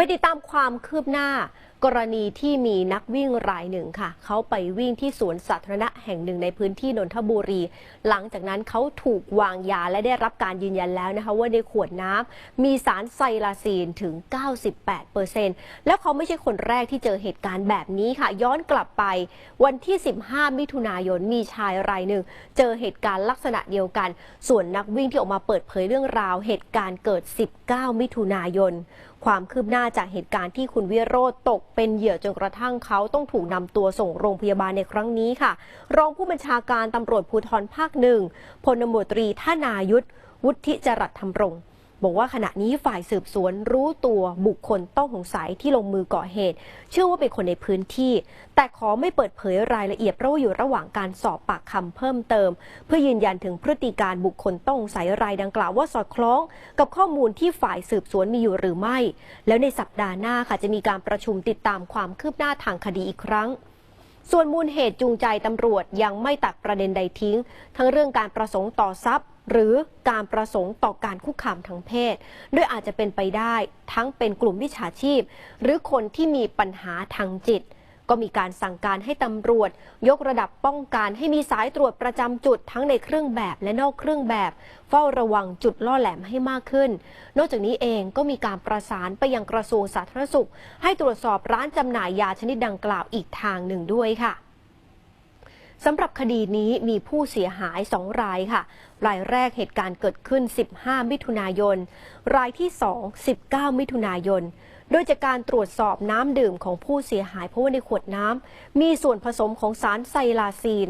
ไปติดตามความคืบหน้า กรณีที่มีนักวิ่งรายหนึ่งค่ะ เขาไปวิ่งที่สวนสาธารณะแห่งหนึ่งในพื้นที่นนทบุรี หลังจากนั้นเขาถูกวางยาและได้รับการยืนยันแล้วนะคะ ว่าในขวดน้ำมีสารไซลาซีนถึง 98%แล้วเขาไม่ใช่คนแรกที่เจอเหตุการณ์แบบนี้ค่ะ ย้อนกลับไปวันที่ 15 มิถุนายนมีชายรายหนึ่ง เจอเหตุการณ์ลักษณะเดียวกัน ส่วนนักวิ่งที่ออกมาเปิดเผยเรื่องราว เหตุการณ์เกิด 19 มิถุนายน ความคืบหน้าจากเหตุการณ์ที่คุณวิโรธตกเป็นเหยื่อจนกระทั่งเขาต้องถูกนำตัวส่งโรงพยาบาลในครั้งนี้ค่ะ รองผู้บัญชาการตำรวจภูธรภาคหนึ่งพลตำรวจตรีท่านายุทธวุฒิจรัตธรรมรงค์ บอกว่าขณะนี้ฝ่ายสืบสวนรู้ตัวบุคคลต้องสงสัยที่ลงมือก่อเหตุ เชื่อว่าเป็นคนในพื้นที่ แต่ขอไม่เปิดเผยรายละเอียดเพราะว่าอยู่ระหว่างการสอบปากคำเพิ่มเติม เพื่อยืนยันถึงพฤติการบุคคลต้องสงสัยรายดังกล่าวว่าสอดคล้อง กับข้อมูลที่ฝ่ายสืบสวนมีอยู่หรือไม่ แล้วในสัปดาห์หน้าค่ะจะมีการประชุมติดตามความคืบหน้าทางคดีอีกครั้ง ส่วนมูลเหตุจูงใจตำรวจยังไม่ตัดประเด็นใดทิ้ง ทั้งเรื่องการประสงค์ต่อทรัพย์ หรือการประสงค์ต่อการคุกคามทางเพศ ด้วยอาจจะเป็นไปได้ทั้งเป็นกลุ่มวิชาชีพ หรือคนที่มีปัญหาทางจิต ก็มีการสั่งการให้ตำรวจ ยกระดับป้องกันให้มีสายตรวจประจำจุดทั้งในเครื่องแบบและนอกเครื่องแบบ เฝ้าระวังจุดล่อแหลมให้มากขึ้น นอกจากนี้เองก็มีการประสานไปยังกระทรวงสาธารณสุข ให้ตรวจสอบร้านจำหน่ายยาชนิดดังกล่าวอีกทางหนึ่งด้วยค่ะสำหรับคดีนี้มีผู้เสียหาย 2 รายค่ะ รายแรกเหตุการณ์เกิดขึ้น 15 มิถุนายน รายที่ 2 19 มิถุนายน โดยจากการตรวจสอบน้ำดื่มของผู้เสียหายเพราะว่าในขวดน้ำมีส่วนผสมของสารไซลาซีน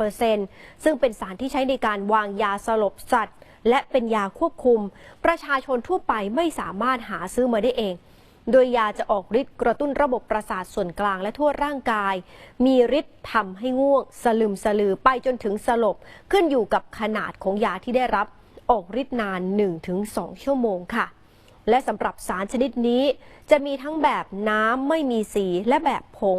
98%ซึ่งเป็นสารที่ใช้ในการวางยาสลบสัตว์ และเป็นยาควบคุม ประชาชนทั่วไปไม่สามารถหาซื้อมาได้เองโดยยาจะออกฤทธิ์กระตุ้นระบบประสาทส่วนกลางและทั่วร่างกาย มีฤทธิ์ทำให้ง่วง สลึมสลือไปจนถึงสลบ ขึ้นอยู่กับขนาดของยาที่ได้รับ ออกฤทธิ์นาน 1-2 ชั่วโมงค่ะ และสำหรับสารชนิดนี้ จะมีทั้งแบบน้ำไม่มีสีและแบบผง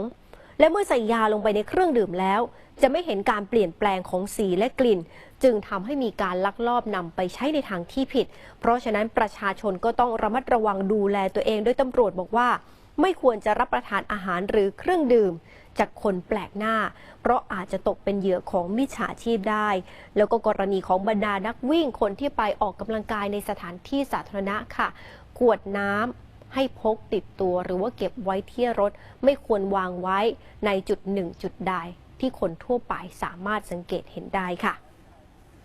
และเมื่อใส่ยาลงไปในเครื่องดื่มแล้ว จะไม่เห็นการเปลี่ยนแปลงของสีและกลิ่น จึงทำให้มีการลักลอบนำไปใช้ในทางที่ผิด เพราะฉะนั้นประชาชนก็ต้องระมัดระวังดูแลตัวเองโดยตำรวจบอกว่า ไม่ควรจะรับประทานอาหารหรือเครื่องดื่ม จากคนแปลกหน้า เพราะอาจจะตกเป็นเหยื่อของมิจฉาชีพได้ แล้วก็กรณีของบรรดานักวิ่งคนที่ไปออกกำลังกายในสถานที่สาธารณะค่ะขวดน้ำให้พกติดตัวหรือว่าเก็บไว้ที่รถ ไม่ควรวางไว้ในจุดหนึ่งจุดใดที่คนทั่วไปสามารถสังเกตเห็นได้ค่ะ